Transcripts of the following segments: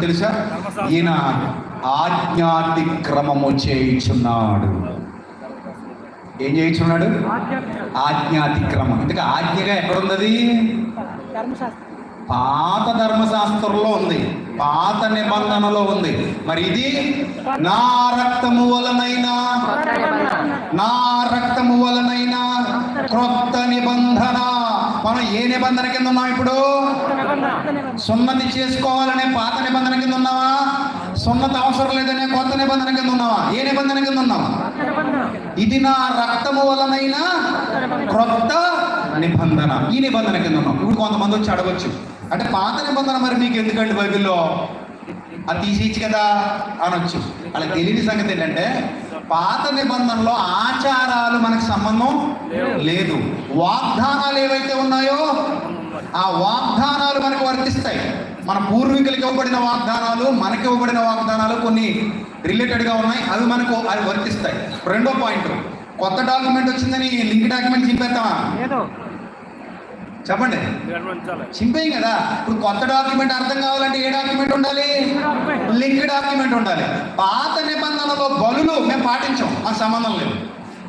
తెలుసా? ఈయన ఆజ్ఞాతిక్రమము చేయించున్నాడు. ఏం చేయించున్నాడు? ఆజ్ఞాతిక్రమం ఎందుకంటే ఆజ్ఞగా ఎక్కడున్నది పాత ధర్మశాస్త్రంలో ఉంది. పాత నిబంధనలో ఉంది. మరి ఇది నా రక్తము వలనైనా నా రక్తము వలనైనా క్రొత్త నిబంధన మనం ఏ నిబంధన కింద ఉన్నాం ఇప్పుడు? సున్నతి చేసుకోవాలనే పాత నిబంధన కింద ఉన్నావా? సున్నతి అవసరం లేదనే కొత్త నిబంధన కింద ఉన్నావా? ఏ నిబంధన కింద ఉన్నావా? ఇది నా రక్తము వలనైనా క్రొత్త నిబంధన. ఈ నిబంధన కింద ఉన్నాం ఇప్పుడు కొంతమంది వచ్చి అడగచ్చు. అంటే పాత నిబంధన మరి మీకు ఎందుకండి బైబిల్లో? అది తీసేయచ్చు కదా? అనొచ్చు. అలా తెలియని సంగతి ఏంటంటే పాత నిబంధనలో ఆచారాలు మనకు సంబంధం లేదు. వాగ్దానాలు ఏవైతే ఉన్నాయో ఆ వాగ్దానాలు మనకు వర్తిస్తాయి. మన పూర్వీకులకి ఇవ్వబడిన వాగ్దానాలు మనకి ఇవ్వబడిన వాగ్దానాలు కొన్ని రిలేటెడ్గా ఉన్నాయి. అవి మనకు అవి వర్తిస్తాయి. రెండో పాయింట్ కొత్త డాక్యుమెంట్ వచ్చిందని లింక్ డాక్యుమెంట్ చింపేస్తామా చెప్పండి. చింపేయం కదా. ఇప్పుడు కొత్త డాక్యుమెంట్ అర్థం కావాలంటే ఏ డాక్యుమెంట్ ఉండాలి? లింక్ డాక్యుమెంట్ ఉండాలి. పాత నిబంధనలో బలులు మేము పాటించాం మాకు సంబంధం లేదు.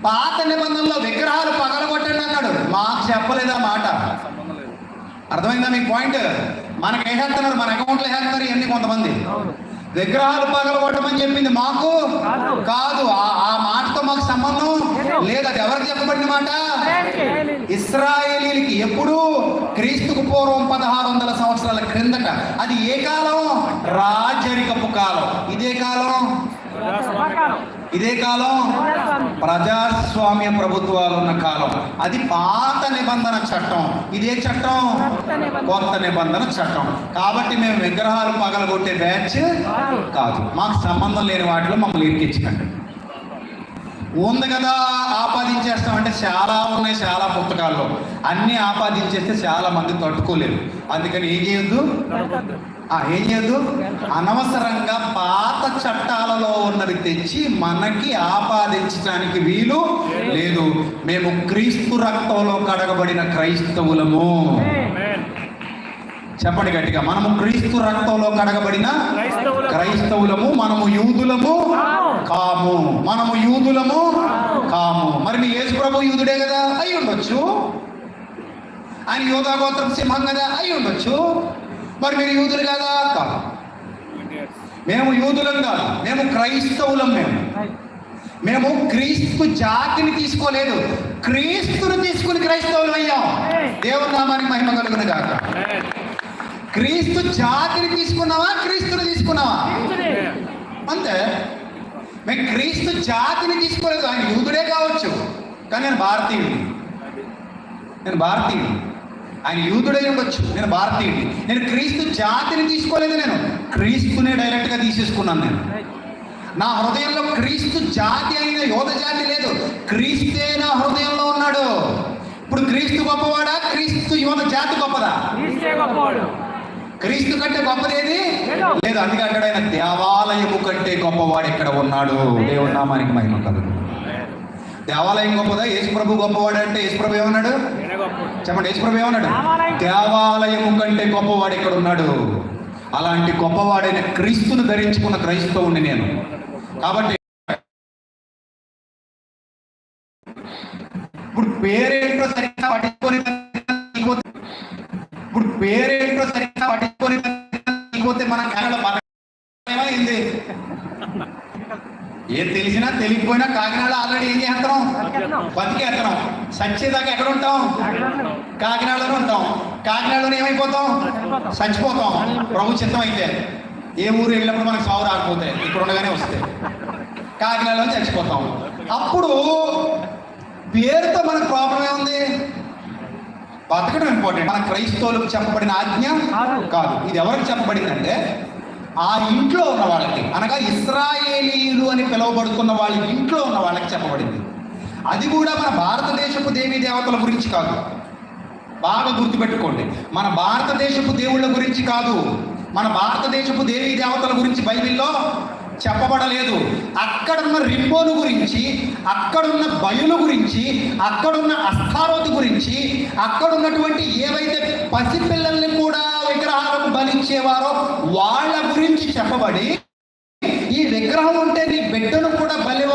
పాత నిబంధనలో విగ్రహాలు పగలగొట్టండి అన్నాడు. మాకు చెప్పలేదు ఆ మాట? అర్థమైందా మీ పాయింట్? మనకి వేసేస్తున్నారు మన అకౌంట్లో వేసేస్తున్నారు ఇవన్నీ కొంతమంది. విగ్రహాలు పగలగొట్టమని చెప్పింది మాకు కాదు. ఆ మాటతో మాకు సంబంధం లేదు అది ఎవరికి చెప్పబడిన మాట ఇస్రాయేలీలకి. ఎప్పుడు? క్రీస్తుకు పూర్వం పదహారు వందల సంవత్సరాల క్రిందట. అది ఏ కాలం? రాజరికపు కాలం. ఇదే కాలం? ఇదే కాలం? ప్రజాస్వామ్య. ప్రభుత్వాలు ఉన్న కాలం. అది పాత నిబంధన చట్టం. ఇదే చట్టం? కొత్త నిబంధన. చట్టం. కాబట్టి మేము విగ్రహాలు పగలగొట్టే బ్యాచ్ కాదు. మాకు సంబంధం లేని వాటిలో మమ్మల్ని ఇరికించకండి. ఉంది కదా ఆపాదించేస్తాం. అంటే చాలా ఉన్నాయి చాలా పుస్తకాల్లో. అన్నీ ఆపాదించేస్తే చాలా మంది తట్టుకోలేరు. అందుకని ఏం చేయొద్దు? ఆ, ఏం చేయొద్దు? అనవసరంగా పాత చట్టాలలో ఉన్నవి తెచ్చి మనకి ఆపాదించడానికి వీలు లేదు. మేము క్రీస్తు రక్తంలో కడగబడిన క్రైస్తవులము. చెప్పండి గట్టిగా. మనము క్రీస్తు రక్తంలో కడగబడిన. క్రైస్తవులము మనము యూదులము. కాము. మనము యూదులము కాము. మరి మీ యేసు ప్రభు యూదుడే కదా? అయి ఉండొచ్చు. ఆయన యోధా గోత్రం సింహం కదా? అయి ఉండొచ్చు. మరి మీరు యూదులు కదా? కాదు. మేము యూదులం కాదు. మేము క్రైస్తవులం మేము. మేము క్రీస్తు జాతిని తీసుకోలేదు. క్రీస్తుని తీసుకుని క్రైస్తవులు అయ్యాం. దేవుని నామానికి మహిమ కలుగును గాక. క్రీస్తు జాతిని తీసుకున్నావా? క్రీస్తుని తీసుకున్నావా? అంతే. మేము క్రీస్తు జాతిని తీసుకోలేదు ఆయన యూదుడే కావచ్చు కానీ నేను భారతీయుడిని నేను భారతీయుడిని ఆయన యూదుడై ఉండొచ్చు నేను భారతీయుడిని నేను క్రీస్తు జాతిని తీసుకోలేదు నేను క్రీస్తునే డైరెక్ట్గా తీసేసుకున్నాను నేను నా హృదయంలో క్రీస్తు జాతి అయిన యోధ జాతి లేదు క్రీస్తే నా హృదయంలో ఉన్నాడు ఇప్పుడు క్రీస్తు గొప్పవాడా క్రీస్తు యోధ జాతి గొప్పదా క్రీస్తు కంటే గొప్పదేది లేదు అందుకే అంటాడు ఆయన దేవాలయము కంటే గొప్పవాడు ఇక్కడ ఉన్నాడు? దేవుడి నామానికి మహిమ కలుగు దేవాలయం గొప్పదా? యేసుప్రభు గొప్పవాడు అంటే యేసుప్రభు ఏమన్నాడు? చెప్పండి యేసుప్రభు ఏమన్నాడు? దేవాలయం. దేవాలయము కంటే గొప్పవాడు ఇక్కడ ఉన్నాడు? అలాంటి గొప్పవాడైన క్రీస్తును ధరించుకున్న క్రైస్తవుని నేను. కాబట్టి ఇప్పుడు పేరేంటో సరిగ్గా పట్టించుకొని ఇప్పుడు పేరేంటో సరిగ్గా ఏం తెలిసినా తెలియకపోయినా కాకినాడ ఆల్రెడీ ఏం చేస్తున్నాం? బతికేస్తున్నాం. సచ్చేదాకా ఎక్కడ ఉంటాం కాకినాడలోనే ఉంటాం. కాకినాడలోనే ఏమైపోతాం? చచ్చిపోతాం. ప్రభు చిత్తం అయితే ఏ ఊరు వెళ్ళినప్పుడు మనకు సాగు రాకపోతే ఇక్కడ ఉండగానే వస్తే. కాకినాడలో చచ్చిపోతాం. అప్పుడు పేరుతో మనకు ప్రాబ్లం ఏముంది? బతకడం ఇంపార్టెంట్ మన క్రైస్తవులకు చెప్పబడిన ఆజ్ఞ కాదు. ఇది ఎవరికి చెప్పబడిందంటే ఆ ఇంట్లో ఉన్న వాళ్ళకి అనగా ఇస్రాయేలీలు అని పిలువబడుతున్న వాళ్ళ ఇంట్లో ఉన్న వాళ్ళకి చెప్పబడింది. అది కూడా మన భారతదేశపు దేవీ దేవతల గురించి కాదు. బాగా గుర్తుపెట్టుకోండి. మన భారతదేశపు దేవుళ్ళ గురించి కాదు. మన భారతదేశపు దేవీ దేవతల గురించి బైబిల్లో చెప్పబడలేదు. అక్కడున్న రింబోను గురించి అక్కడున్న బయలు గురించి అక్కడున్న అస్థారోతి గురించి అక్కడున్నటువంటి ఏవైతే పసిపిల్లలు చేసేవారో వాళ్ళ గురించి చెప్పబడి ఈ విగ్రహం ఉంటే నీ బిడ్డను కూడా బలి